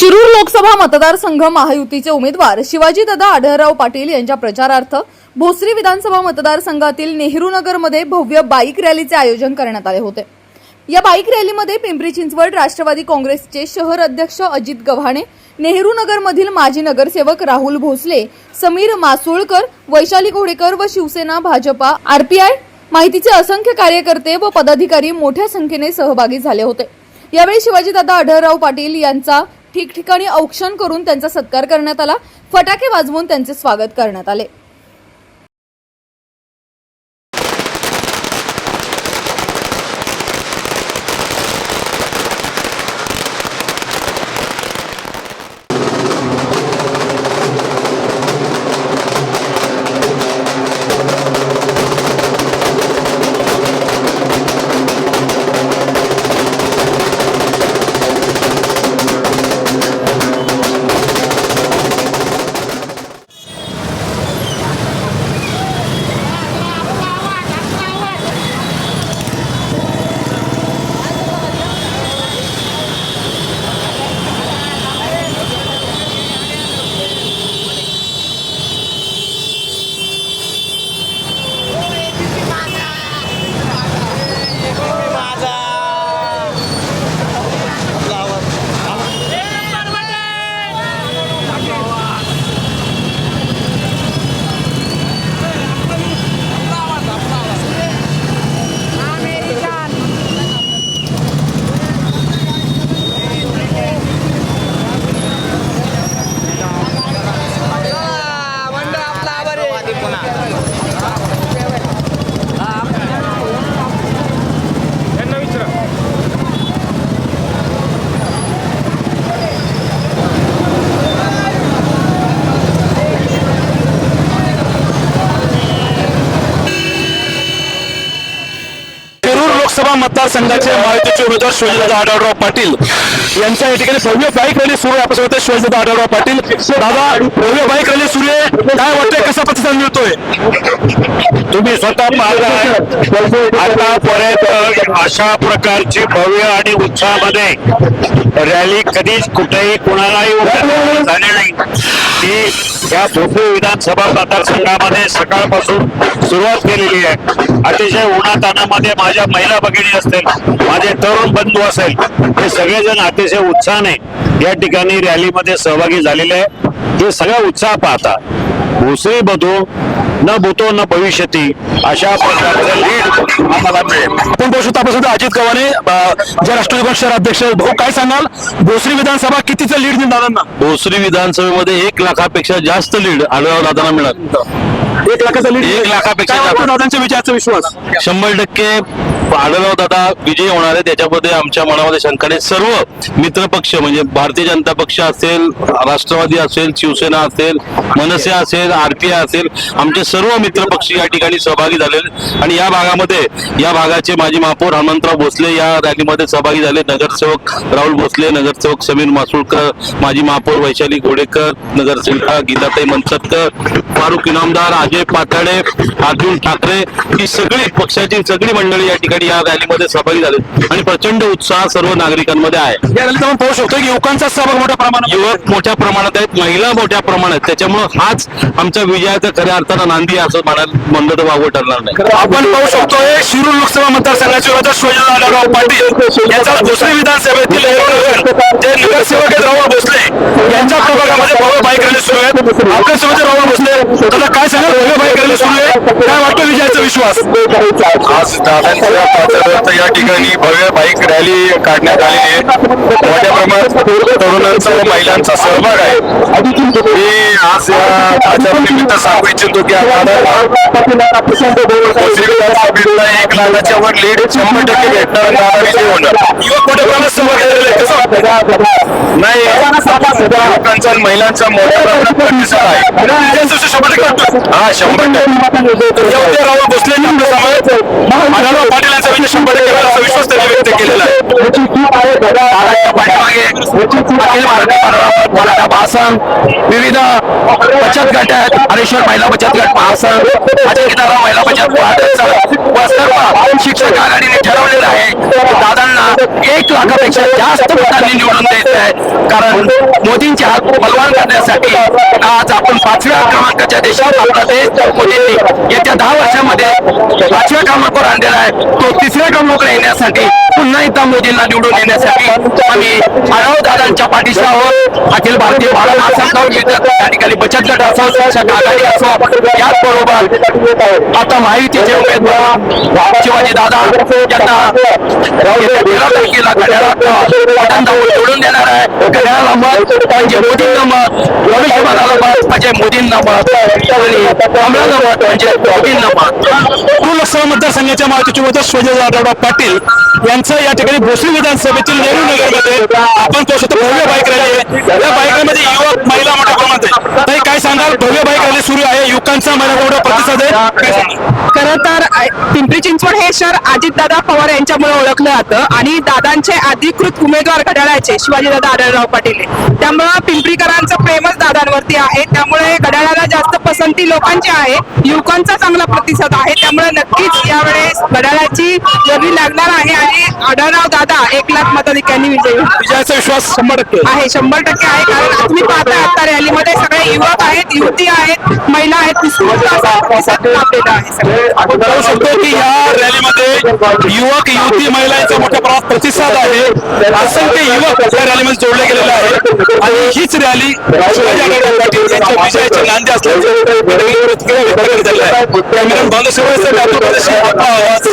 शिरूर लोकसभा मतदारसंघ महायुतीचे उमेदवार शिवाजीदादा आढळराव पाटील यांच्या प्रचारार्थ भोसरी विधानसभा मतदारसंघातील नेहरू नगरमध्ये भव्य बाईक रॅलीचे आयोजन करण्यात आले होते. या बाईक रॅलीमध्ये पिंपरी चिंचवड राष्ट्रवादी काँग्रेसचे शहर अध्यक्ष अजित गव्हाणे नेहरू नगरमधील माजी नगरसेवक राहुल भोसले समीर मासुळकर वैशाली घोडेकर व शिवसेना भाजपा आरपीआय माहितीचे असंख्य कार्यकर्ते व पदाधिकारी मोठ्या संख्येने सहभागी झाले होते. यावेळी शिवाजीदादा आढळराव पाटील यांचा ठिकठिकाणी औक्षण करून त्यांचा सत्कार करण्यात आला. फटाके वाजवून त्यांचे स्वागत करण्यात आले. लोकसभा मतदारसंघाचे महायुतीचे उमेदवार शिवाजीदादा आढळराव पाटील यांच्या या ठिकाणी भव्य बाईक रॅली सुरू आहे. आपल्यासोबत शिवाजीदादा आढळराव पाटील. दादा भव्य बाईक रॅली सुरू आहे. काय वाटतंय कसा प्रतिसाद मिळतोय? तुम्ही स्वतः पाहिला आतापर्यंत अशा प्रकारची भव्य आणि उत्साहामध्ये रॅली कधीच कुठेही कुणालाही झाले झाली नाही. ती या भोसरी विधानसभा मतदारसंघामध्ये सकाळपासून सुरुवात केलेली आहे. अतिशय उन्हातानामध्ये माझ्या महिला भगिनी असतील माझे तरुण बंधू असेल हे सगळेजण अतिशय उत्साहाने या ठिकाणी रॅलीमध्ये सहभागी झालेले आहे. हे सगळा उत्साह पाहता. भोसरी न भूतो न भविष्यती अशा प्रकारचं लीड आम्हाला मिळेल. आपण पाहू शकतो अजित गव्हाणे जे राष्ट्रवादी पक्ष अध्यक्ष. भाऊ काय सांगाल? भोसरी विधानसभा कितीचं लीड देईल दादांना भोसरी विधानसभेमध्ये एक लाखापेक्षा जास्त लीड आढळराव दादांना मिळाल. एक लाखाचा लीड एक लाखापेक्षा. दादांच्या विजयाचा विश्वास? शंभर टक्के आढळराव दादा विजयी होणार आहे. त्याच्यामध्ये आमच्या मनामध्ये शंका सर्व मित्र पक्ष म्हणजे भारतीय जनता पक्ष असेल राष्ट्रवादी असेल शिवसेना असेल मनसे असेल आरपीआय असेल आमचे सर्व मित्र पक्ष या ठिकाणी सहभागी झालेले आणि या भागामध्ये या भागाचे माजी महापौर हनुमंतराव भोसले या रॅलीमध्ये सहभागी झाले. नगरसेवक राहुल भोसले नगरसेवक समीर मासुळकर माजी महापौर वैशाली घोडेकर नगरसेविका गीताताई मनसतकर फारुख इनामदार अजय पाताडे अर्जुन ठाकरे ही सगळी पक्षाची सगळी मंडळी या ठिकाणी या रॅलीमध्ये सहभागी झाले आणि प्रचंड उत्साह सर्व नागरिकांमध्ये आहे. या रॅलीत आपण पाहू शकतो की युवकांचा सहभाग मोठ्या प्रमाणात युवक मोठ्या प्रमाणात आहेत महिला मोठ्या प्रमाणात आहेत. त्याच्यामुळे हाच आमच्या विजयाचा खऱ्या अर्थानं नांदी असं म्हणाल म्हणलं तर वावं ठरणार नाही. आपण पाहू शकतोय शिरूर लोकसभा मतदारसंघाचे उमेदवार शिवाजीराव पाटील यांचा भोसरी विधानसभेतील जे नगरसेवक आहेत राहुल भोसले यांच्या प्रभागामध्ये भव्य बाईक रॅली सुरू आहे. आपल्यासोबत राहुल भोसले दादा काय सांगा भव्य बाईक रॅली सुरू आहे. काय वाटतं विजयाचा? विश्वास. आज दादांच्या पात्रार्थ या ठिकाणी भव्य बाईक रॅली काढण्यात आलेली आहे. मोठ्या प्रमाणात तरुणांचा व महिलांचा सहभाग आहे. मी आज या आचारनिमित्त सांगू इच्छितो की आम्हाला एक लाखाच्या वर लीड शंभर टक्के भेटणार आणि दादा विजयी होणार. युवक मोठ्या प्रमाणात सहभाग झालेले आहेत. नाही लोकांचा महिलांचा मोठ्या प्रमाणात प्रतिसाद आहे. शंभर टक्के. हा शंभर टक्के राहुल भोसले यांनी आपल्या समवेत आढळराव पाटील यांचा विश्वास त्यांनी व्यक्त केलेला आहे. दादाच्या पाठीमागे अखिल भारतीय आहे मराठा महासंघ विविध बचत गट आहेत. हरेश्वर महिला बचत गट महासंघ अजिंक्यतारा महिला बचत गट व सर्व शिक्षक आघाडीने ठरवलेलं आहे दादांना एक लाखापेक्षा जास्त मतांनी निवडून द्यायचं आहे. कारण मोदींचे हात बलवान करण्यासाठी आज आपण पाचव्या क्रमांकाच्या देशात आपला देश मोदींनी येत्या दहा वर्षामध्ये पाचव्या क्रमांकावर आणलेला आहे. तो तिसऱ्या क्रमांकावर येण्यासाठी पुन्हा एकदा मोदी मोदींना निवडून येण्यासाठी आम्ही आढाव दादांच्या पाठीशी आहोत अखिल भारतीय भारत महासंघ विविध त्या ठिकाणी बचत गट असो शिक्षक आघाडी असो. याचबरोबर आता माहितीचे उमेदवार शिवाजी दादा यांना तारखेला घड्याळात बटन दाबून निवडून देणार आहे. घड्याळाला मत म्हणजे मोदींना मत भविष्यवादाला मत म्हणजे मोदींना मत आणि कमळाला मत म्हणजे मोदींना मत. लोकसभा मतदारसंघाच्या माहितीचे उमेदवार शिवाजी दादा पाटील. यांचं या ठिकाणी भोसरी विधानसभेतील नेहरू नगरमध्ये आपण पाहू शकतो भव्य बाईक रॅली आहे. या बाईक रॅलीमध्ये युवक महिला मोठ्या प्रमाणात आहे ताई काय सांगाल? भव्य बाईक रॅली सुरू आहे. युवकांचा मला एवढा प्रतिसाद आहे. खरं तर पिंपरी चिंचवड हे शहर अजितदादा पवार यांच्यामुळे ओळखलं जातं आणि दादांचे अधिकृत उमेदवार घड्याळाचे शिवाजीदादा आढळराव पाटील आहे. त्यामुळं पिंपरीकरांचं प्रेमच दादांवरती आहे. त्यामुळे घड्याळाला जास्त पसंती लोकांची आहे. युवकांचा चांगला प्रतिसाद आहे. त्यामुळे नक्कीच यावेळेस घड्याळाची गर्दी लागणार आहे आणि आढळराव दादा एक लाख मताधिक्यांनी विजयी होतील. विजयाचा विश्वास शंभर टक्के आहे. आहे शंभर टक्के आहे कारण तुम्ही पाहताय आता रॅलीमध्ये सगळे युवक आहेत युवती आहेत महिला आहेत उत्स्फूर्त असा प्रतिसाद लाभलेला आहे सगळे आपण पाहू शकतो की या रॅलीमध्ये युवक युवती महिलांचा मोठ्या प्रमाणात प्रतिसाद आहे. असंख्य युवक या रॅलीमध्ये जोडले गेलेले आहेत. आणि हीच रॅली शिवाजी आढळराव पाटील यांच्या विजयाची नांदी असल्याचे प्रतिक्रिया व्यक्त आली आहे. आपला आवाज.